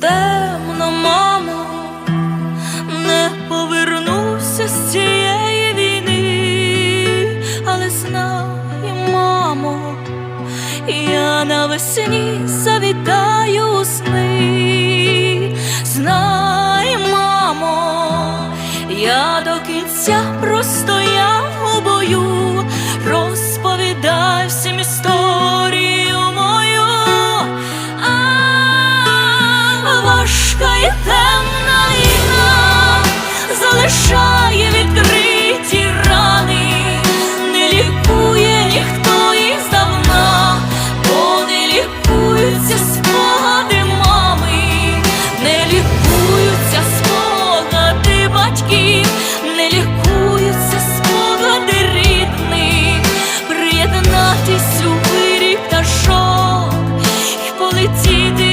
темно, мамо, не повернуся з цієї війни, але знай, мамо, я навесні завітаю у сни, знай, мамо, я до кінця простою. летіти.